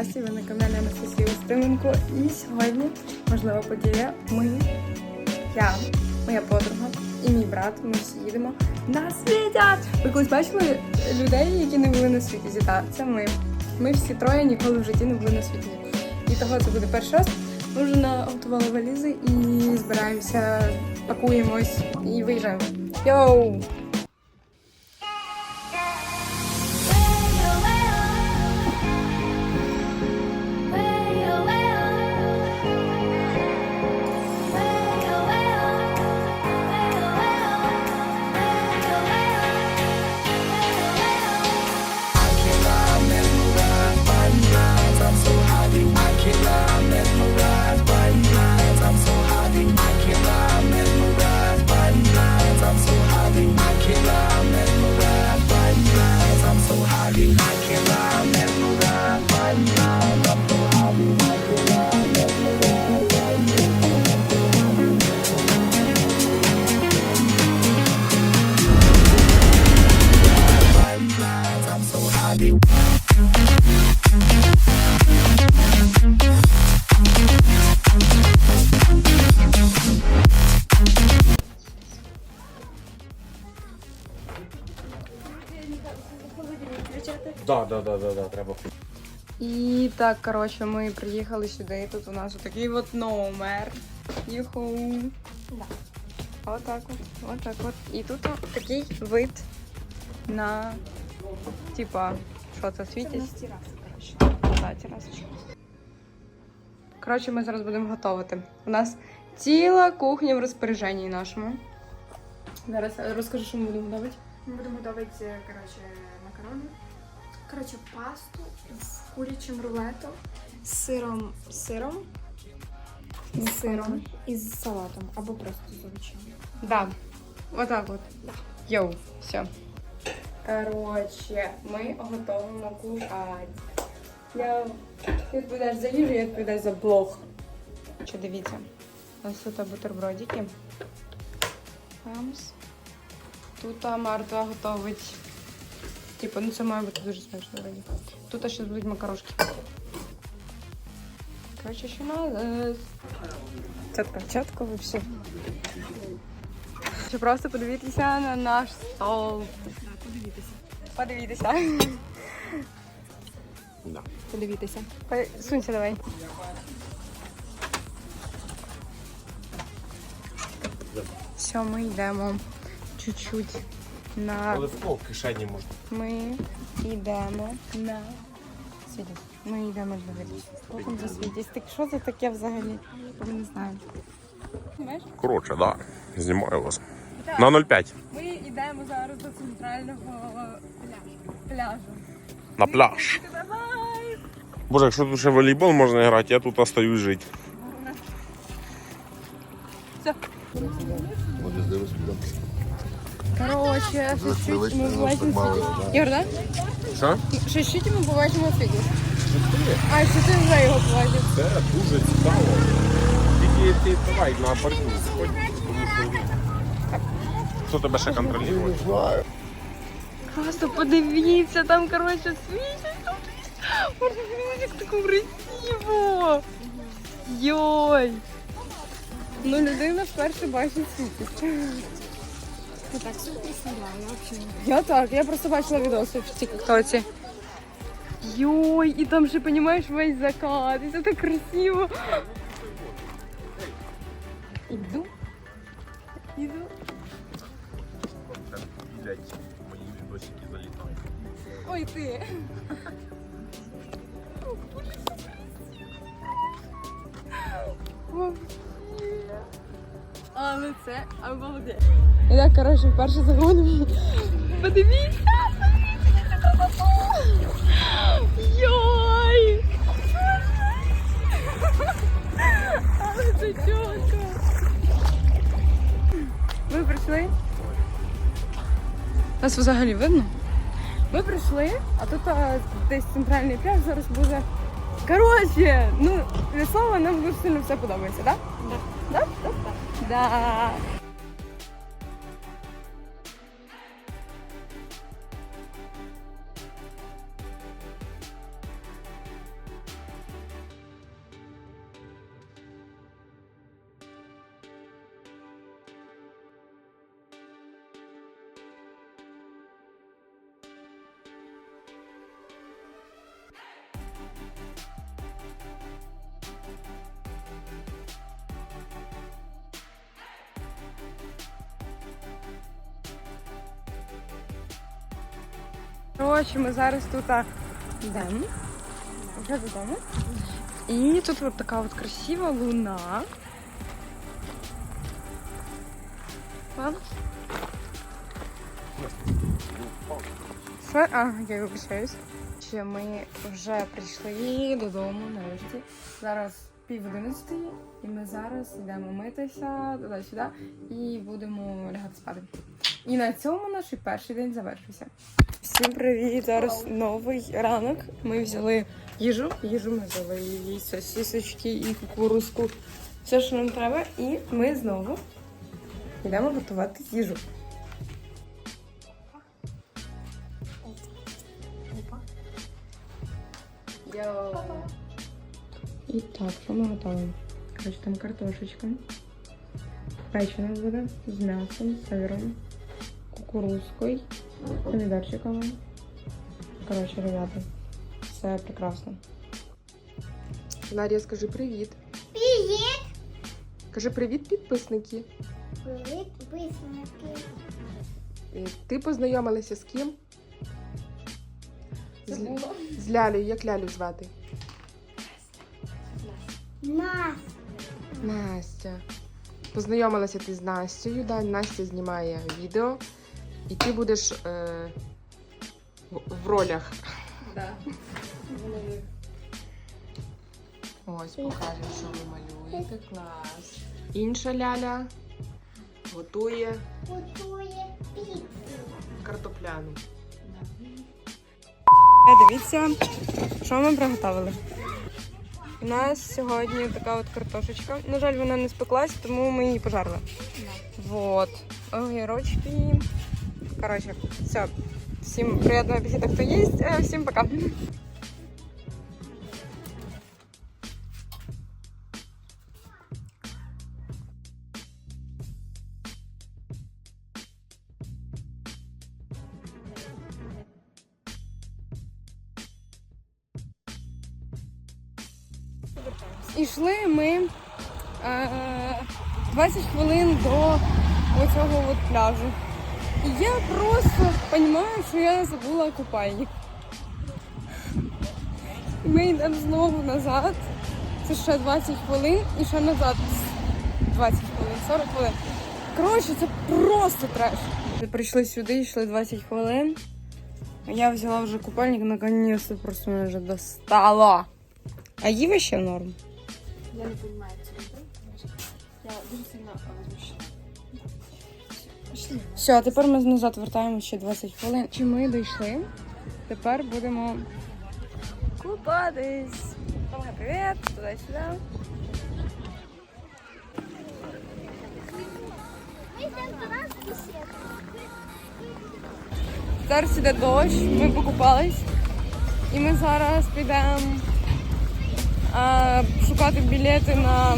Настя, ви на каналі Анастасія Устименко. І сьогодні важлива подія. Ми, я, моя подруга брат. Ми всі їдемо на їдять! Ви колись бачили людей, які не були на світі? Так, це ми. Ми всі троє ніколи в житті не були на світі. І того це буде перший раз. Ми вже наготували валізи і збираємося, пакуємось і виїжджаємо. Йоу! Да, да, да, да, да, треба. І так, коротше, ми приїхали сюди. Тут у нас такий от номер. Юху. Да. Отак от, отак от. І тут такий вид на типа, що це світість? Да, терасочка. Коротше, ми зараз будемо готувати. У нас ціла кухня в розпорядженні нашому. Зараз е, розкажи, що ми будемо готувати. Ми будемо готувати, коротше, макарони. Коротше, пасту з курячим рулетом, з сиром, з сиром, з сиром і з салатом, або просто з овочами. Да. Отак от. Йоу, все. Коротше, ми готуємо кушати. Я ти відповідаєш за їжу, я відповідаю за блог. Що дивіться. Ось тут бутербродики. Хамс. Тут Марта готовить. Типу, ну це має бути дуже смачно вроді. Тут ще будуть макарошки. Коротше, що надо. Чітко, чітко вообще. Чи просто подивитися на наш стол. Подивітися. Подивитися. Да. Подивітися. Сунься давай. Все, ми йдемо чуть-чуть на. Але в кого в кишені можна. Ми йдемо на свідість. Ми йдемо дивитися. Потім за свідість. Так що це таке взагалі? Ми не знаємо. Знаєш? Коротше, да. Знімаю вас. На 0,5. Ми йдемо зараз до центрального пляжу. На пляж. Давай! Боже, якщо тут ще волейбол можна грати, я тут остаюсь жити. Короче, чуть-чуть ми побачимо. Ігор, да? Що? Ще чуть ми побачимо світі. А, що ти вже його побачив? Це дуже цікаво. Тільки ти давай на парку тому що хто тебе ще контролює? Просто подивіться, там, короче, світять. Блін, таку красиво. Йой. Ну, людина вперше бачить світість. Я так собі представляю, я взагалі. Я так, я просто бачила відоси в тіктоці. Йой, і там же, понимаєш, весь закат, і це так красиво. Іду. Іду. Блять, мої відосики залітають. Ой, ти. Але це обалдеть. Так, коротше, вперше заходимо. Подивіться! Йой! Але це чітко! Ми прийшли. Нас взагалі видно? Ми прийшли, а тут а, десь центральний пляж зараз буде. Коротше, ну, від слова, нам дуже сильно все подобається, так? Да? Да? Да? Да. Коротше, ми зараз тут йдемо. Вже додому. І тут от така от красива луна. Ладно? Що? А, я вибачаюсь. Ще ми вже прийшли додому нарешті. Зараз пів одинадцятої, і ми зараз йдемо митися туди-сюди і будемо лягати спати. І на цьому наш перший день завершився. Всім привіт! Зараз новий ранок. Ми взяли їжу. Їжу ми взяли і сосісочки, і кукурузку. Все, що нам треба, і ми знову йдемо готувати їжу. Йоу. І так, що ми готуємо? Коротше, там картошечка. Печене буде з м'ясом, сиром, кукурузкою, помідорчиками. Коротше, ребята, все прекрасно. Нарія, скажи привіт. Привіт! Кажи привіт, підписники. Привіт, висновки. Е, Ти познайомилася з ким? З, з Лялею. Як Лялю звати? Нас. Настя. Познайомилася ти з Настю, да? Настя знімає відео, і ти будеш е, в, в ролях. Да. Ось, покажемо, що ви малюєте. Клас. Інша ляля готує Готує піцу. картопляну. Е, Дивіться, що ми приготували. У нас сьогодні така от картошечка. На жаль, вона не спеклась, тому ми її пожарили. Вот. Огірочки. Коротше, все. Всім приємного аппетита, хто їсть. Е, Всім пока. Ішли ми е, 20 хвилин до оцього от пляжу. І я просто розумію, що я забула купальник. Ми йдемо знову назад. Це ще 20 хвилин і ще назад 20 хвилин, 40 хвилин. Коротше, це просто треш. Ми прийшли сюди, йшли 20 хвилин. А я взяла вже купальник, наконец-то просто мене вже достало. А їй ще норм. Я не понимаю цього. Я дуже сильно возмущена. Пішли. Все, а тепер ми назад вертаємо ще 20 хвилин. Чи ми дійшли? Тепер будемо купатись. Привіт, туди-сюди. Зараз іде дощ, ми покупались. І ми зараз підемо шукати білети на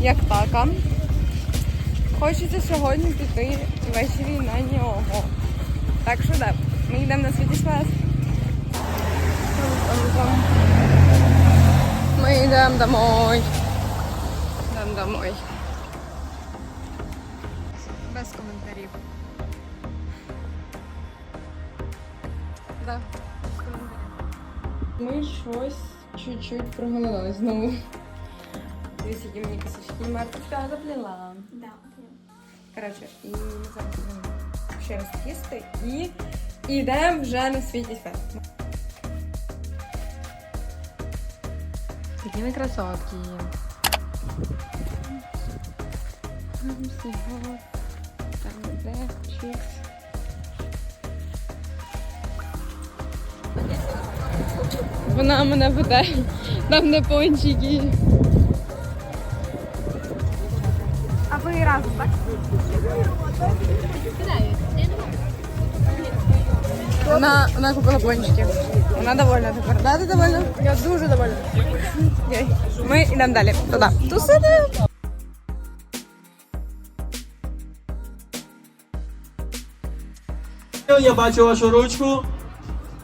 яктака. Хочеться сьогодні піти ввечері на нього. Так що да, ми йдемо на Святіслав. Ми йдемо домой. Йдемо домой. Без коментарів. Да. Ми щось чуть-чуть проголодали знову. Дивіться, які мені косички Марточка запліла. Да. Коротше, і ми зараз будемо ще раз їсти і йдемо вже на світі фест. Такі ми красотки. Там де чікс. вона мене веде. Там де пончики. А ви разом, так? Вона, вона купила пончики. Вона довольна тепер. Да, ти довольна? Я дуже довольна. Ми йдемо далі. Туди. Тусити. Я бачу вашу ручку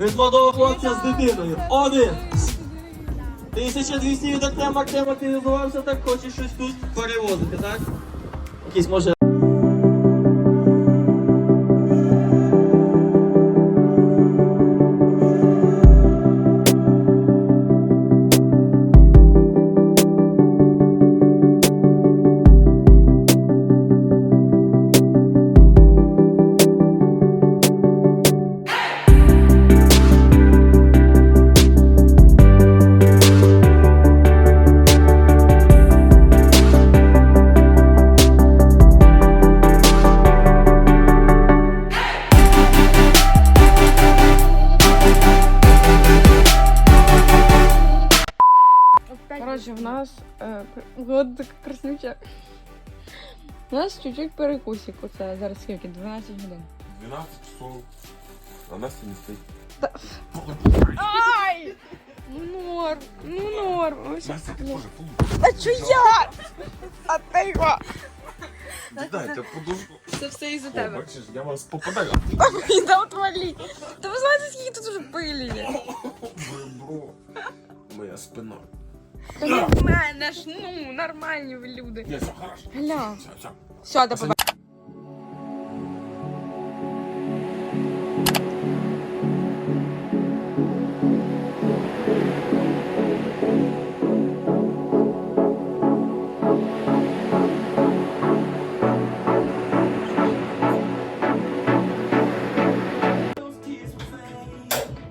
від молодого хлопця з дитиною. Один. 1200 від Артема Артема ти називався так, хочеш щось тут перевозити, так? Якийсь може. Нас е, погода така краснюча. У нас чуть-чуть перекусик. Оце зараз скільки? 12 годин. 12 часов. А Настя не стоїть. Ай! Ну норм, ну норм. Ось. Настя, ти теж А чо я? А ти його? Дайте подушку. Це все із-за О, тебе. бачиш, я вас попадаю. Да отвали. Та ви знаєте, скільки тут уже пилі є? Бро. Моя спина. Та в мене ж, ну, нормальні ви люди. Ні, все, хорошо. Гля. Все, все. Все, до побачення.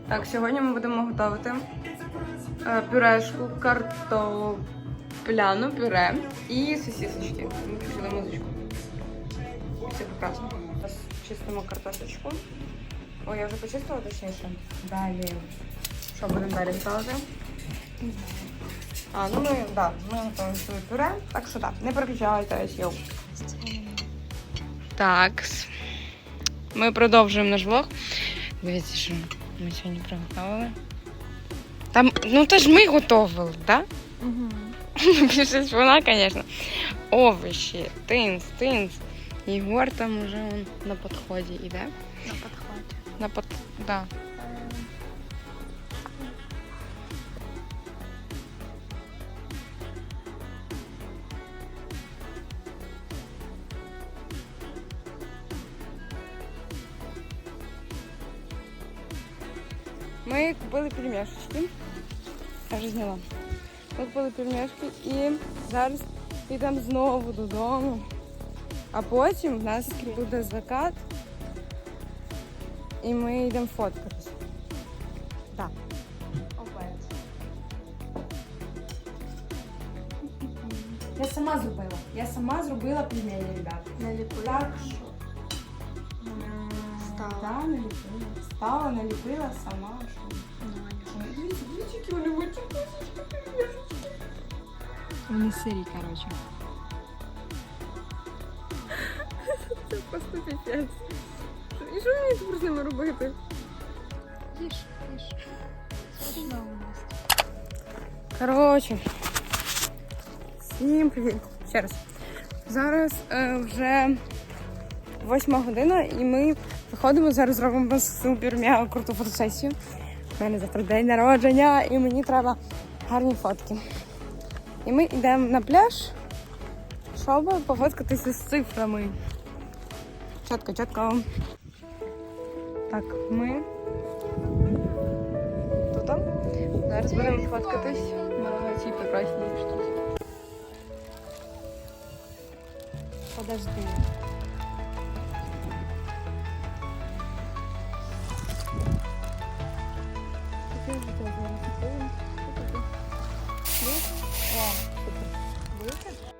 Так, сьогодні ми будемо готувати пюрешку, картопляну пюре і сосисочки. Ми включили музичку. Все прекрасно. Зараз чистимо картошечку. Ой, я вже почистила точніше. Далі. Що будемо далі ставити? А, ну ми, да, ми готуємо своє пюре, так що так, не переключайтесь, йоу. Так. Ми продовжуємо наш влог. Дивіться, що ми сьогодні приготували. Там, ну то ж ми готували, так? Угу. Більше вона, звісно. Овочі, тинц, тинц. Єгор там уже он на підході іде. На підході. На под... да. Ми купили пельмешечки. Я вже зняла. Ми купили пельмешки і зараз йдемо знову додому. А потім в нас буде закат. І ми йдемо фоткатись. Так. Я сама зробила. Я сама зробила пельмені, ребят. Наліпила. Так що. Стала. Так, наліпила. Стала, наліпила сама. Що? Дивіться, дивіться, які вони вичі. Вони сирі, коротше. Це просто піпець. І що мені тепер з ними робити? Їж, їж. Смачно у нас. Коротше. Всім привіт. Ще раз. Зараз е, вже восьма година, і ми виходимо зараз зробимо супер мега круту фотосесію. У мене завтра день народження, і мені треба гарні фотки. І ми йдемо на пляж, щоб пофоткатися з цифрами. Чітко, чітко. Так, ми тут. Зараз будемо фоткатись на цій прекрасній штуці. Подожди. Таке вже теж зараз купуємо. Що таке? Вийшло? О, супер. Вийшло?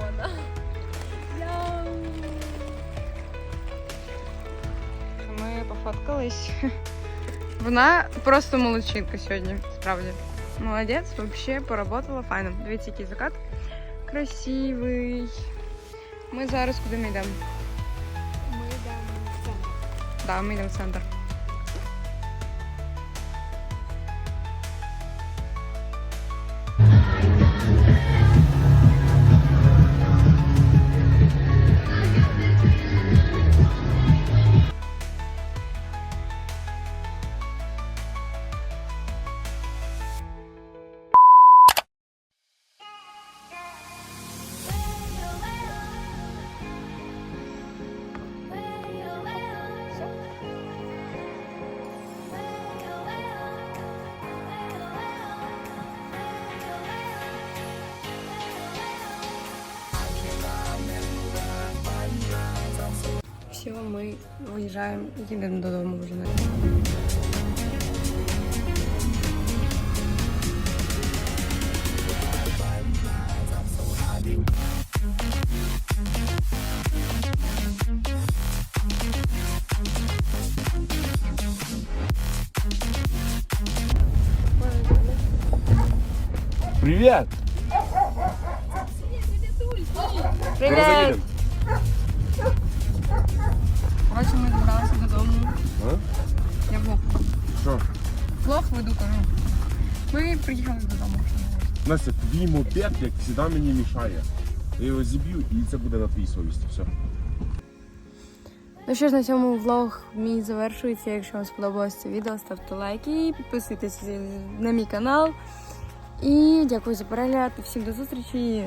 О, да. Яу. сфоткались. Вона просто молодчинка сьогодні, справді. Молодець, взагалі поработала файно. Дивіться, який закат. Красивий. Ми зараз куди ми йдемо? Ми йдемо в центр. Так, ми йдемо в центр. Все, ми виїжджаємо і їдемо додому вже. Привіт! Привіт! Коротше, ми добралися додому. А? Я влог. Що? Влог веду, кажу. Ми приїхали додому. Настя, твій мопед, як завжди, мені мішає. Я його зіб'ю і це буде на твоїй совісті. Все. Ну що ж, на цьому влог мій завершується. Якщо вам сподобалось це відео, ставте лайки, підписуйтесь на мій канал. І дякую за перегляд. Всім до зустрічі!